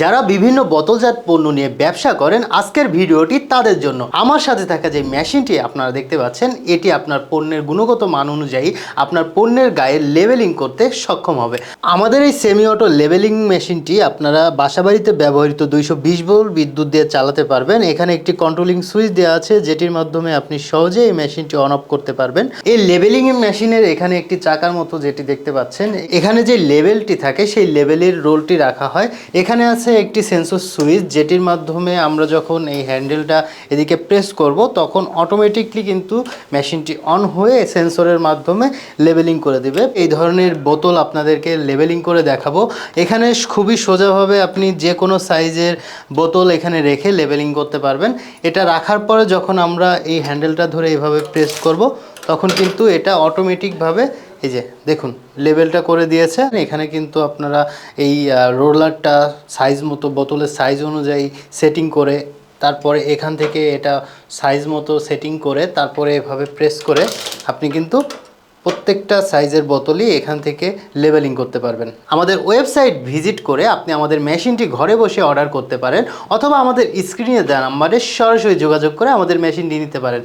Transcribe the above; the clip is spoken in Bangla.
যারা বিভিন্ন বোতলজাত পণ্য নিয়ে ব্যবসা করেন, আজকের ভিডিওটি তাদের জন্য। আমার সাথে থাকা যে মেশিনটি আপনারা দেখতে পাচ্ছেন, এটি আপনার পণ্যের গুণগত মান অনুযায়ী আপনার পণ্যের গায়ে লেভেলিং করতে সক্ষম হবে। আমাদের এই সেমি অটো লেভেলিং মেশিনটি আপনারা বাসাবাড়িতে ব্যবহৃত দুইশো বিশ ভোল্ট বিদ্যুৎ দিয়ে চালাতে পারবেন। এখানে একটি কন্ট্রোলিং সুইচ দেওয়া আছে, যেটির মাধ্যমে আপনি সহজে এই মেশিনটি অন অফ করতে পারবেন। এই লেভেলিং মেশিনের এখানে একটি চাকার মতো যেটি দেখতে পাচ্ছেন, এখানে যে লেভেলটি থাকে, সেই লেভেলের রোলটি রাখা হয়। এখানে আছে একটি সেন্সর সুইচ, যেটির মাধ্যমে আমরা যখন এই হ্যান্ডেলটা এদিকে প্রেস করব, তখন অটোমেটিকলি কিন্তু মেশিনটি অন হয়ে সেন্সরের মাধ্যমে লেবেলিং করে দিবে। এই ধরনের বোতল আপনাদেরকে লেবেলিং করে দেখাবো। এখানে খুবই সোজাভাবে আপনি যে কোনো সাইজের বোতল এখানে রেখে লেবেলিং করতে পারবেন। এটা রাখার পরে যখন আমরা এই হ্যান্ডেলটা ধরে এইভাবে প্রেস করব, তখন কিন্তু এটা অটোমেটিকভাবে এই যে, দেখুন লেভেলটা করে দিয়েছে। এখানে কিন্তু আপনারা এই রোলারটা সাইজ মতো, বোতলের সাইজ অনুযায়ী সেটিং করে, তারপরে এখান থেকে এটা সাইজ মতো সেটিং করে, তারপরে এভাবে প্রেস করে আপনি কিন্তু প্রত্যেকটা সাইজের বোতলই এখান থেকে লেবেলিং করতে পারবেন। আমাদের ওয়েবসাইট ভিজিট করে আপনি আমাদের মেশিনটি ঘরে বসে অর্ডার করতে পারেন, অথবা আমাদের স্ক্রিনে দেওয়া নাম্বারে সরাসরি যোগাযোগ করে আমাদের মেশিনটি নিতে পারেন।